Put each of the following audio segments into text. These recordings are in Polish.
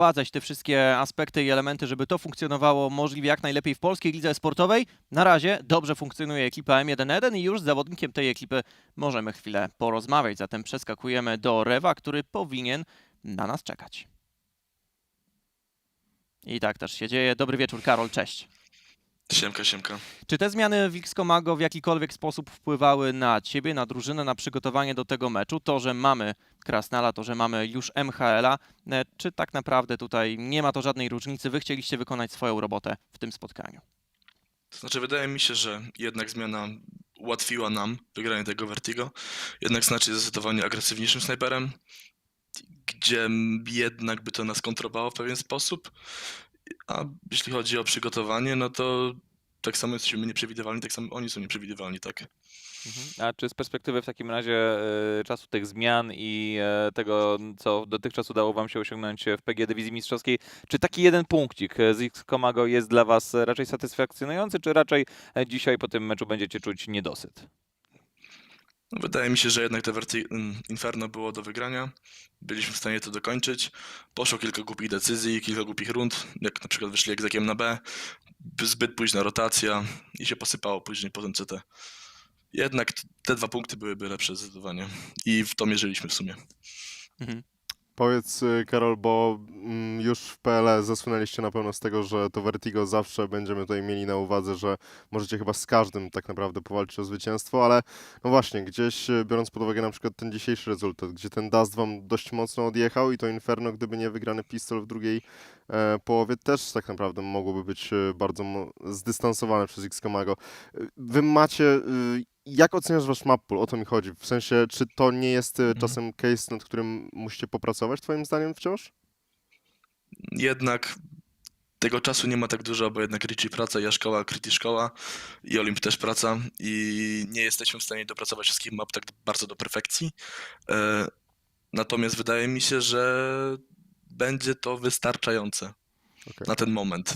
wprowadzać te wszystkie aspekty i elementy, żeby to funkcjonowało możliwie jak najlepiej w polskiej lidze sportowej. Na razie dobrze funkcjonuje ekipa M1-1 i już z zawodnikiem tej ekipy możemy chwilę porozmawiać. Zatem przeskakujemy do Rewa, który powinien na nas czekać. I tak też się dzieje. Dobry wieczór, Karol, cześć. Siemka, siemka. Czy te zmiany w X-Komago w jakikolwiek sposób wpływały na ciebie, na drużynę, na przygotowanie do tego meczu? To, że mamy Krasnala, to, że mamy już MHL-a, e, czy tak naprawdę tutaj nie ma to żadnej różnicy? Wy chcieliście wykonać swoją robotę w tym spotkaniu. Znaczy, wydaje mi się, że jednak zmiana ułatwiła nam wygranie tego Vertigo. Jednak znaczy zdecydowanie agresywniejszym snajperem, gdzie jednak by to nas kontrowało w pewien sposób. A jeśli chodzi o przygotowanie, no to tak samo jesteśmy nieprzewidywalni, tak samo oni są nieprzewidywalni, tak. A czy z perspektywy w takim razie e, czasu tych zmian i e, tego, co dotychczas udało Wam się osiągnąć w PG Dywizji Mistrzowskiej, czy taki jeden punkcik z X-Komago jest dla Was raczej satysfakcjonujący, czy raczej e, dzisiaj po tym meczu będziecie czuć niedosyt? No, Wydaje mi się, że jednak te Verti mm, Inferno było do wygrania. Byliśmy w stanie to dokończyć. Poszło kilka głupich decyzji, kilka głupich rund, jak na przykład wyszli egzekiem na B. Zbyt późna rotacja i się posypało później po tym CT. Jednak te dwa punkty byłyby lepsze zdecydowanie. I w to mierzyliśmy w sumie. Mhm. Powiedz, y, Karol, bo mm, już w PL zasłynęliście na pewno z tego, że to Vertigo zawsze będziemy tutaj mieli na uwadze, że możecie chyba z każdym tak naprawdę powalczyć o zwycięstwo, ale no właśnie, gdzieś y, biorąc pod uwagę na przykład ten dzisiejszy rezultat, gdzie ten Dust wam dość mocno odjechał i to Inferno, gdyby nie wygrany pistol w drugiej e, połowie, też tak naprawdę mogłoby być e, bardzo zdystansowane przez X-Komago. Y, Wy macie y, jak oceniasz wasz map pool? O to mi chodzi. W sensie, czy to nie jest e, czasem case, nad którym musicie popracować, twoim zdaniem wciąż? Jednak tego czasu nie ma tak dużo, bo jednak Richie praca, ja szkoła, Kryty szkoła i Olimp też praca i nie jesteśmy w stanie dopracować wszystkich map tak bardzo do perfekcji. E, Natomiast wydaje mi się, że będzie to wystarczające Okej. na ten moment.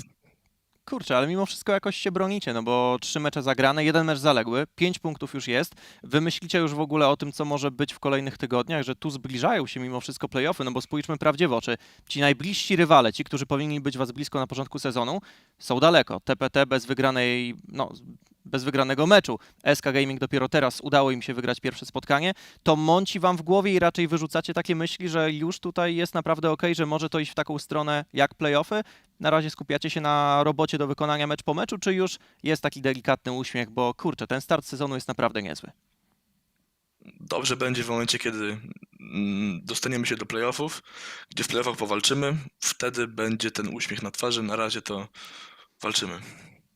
Kurczę, ale mimo wszystko jakoś się bronicie, no bo trzy mecze zagrane, jeden mecz zaległy, pięć punktów już jest. Wy myślicie już w ogóle o tym, co może być w kolejnych tygodniach, że tu zbliżają się mimo wszystko playoffy, no bo spójrzmy prawdzie w oczy. Ci najbliżsi rywale, ci, którzy powinni być was blisko na początku sezonu, są daleko. TPT bez wygranej, no, bez wygranego meczu. SK Gaming dopiero teraz udało im się wygrać pierwsze spotkanie. To mąci wam w głowie i raczej wyrzucacie takie myśli, że już tutaj jest naprawdę okej, że może to iść w taką stronę jak playoffy, na razie skupiacie się na robocie do wykonania mecz po meczu, czy już jest taki delikatny uśmiech, bo kurczę, ten start sezonu jest naprawdę niezły. Dobrze będzie w momencie, kiedy mm, dostaniemy się do playoffów, gdzie w playoffach powalczymy, wtedy będzie ten uśmiech na twarzy. Na razie to walczymy.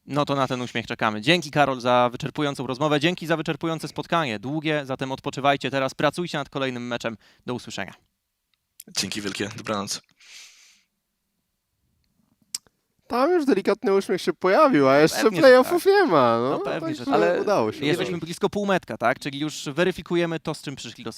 No to na ten uśmiech czekamy. Dzięki Karol za wyczerpującą rozmowę, dzięki za wyczerpujące spotkanie. Długie, zatem odpoczywajcie teraz, pracujcie nad kolejnym meczem. Do usłyszenia. Dzięki wielkie, dobranoc. Tam już delikatny uśmiech się pojawił, a jeszcze Pewnie, że playoffów nie ma. No, No pewnie, że także tak. udało się. Jesteśmy blisko półmetka, tak? Czyli już weryfikujemy to, z czym przyszli do sezonu.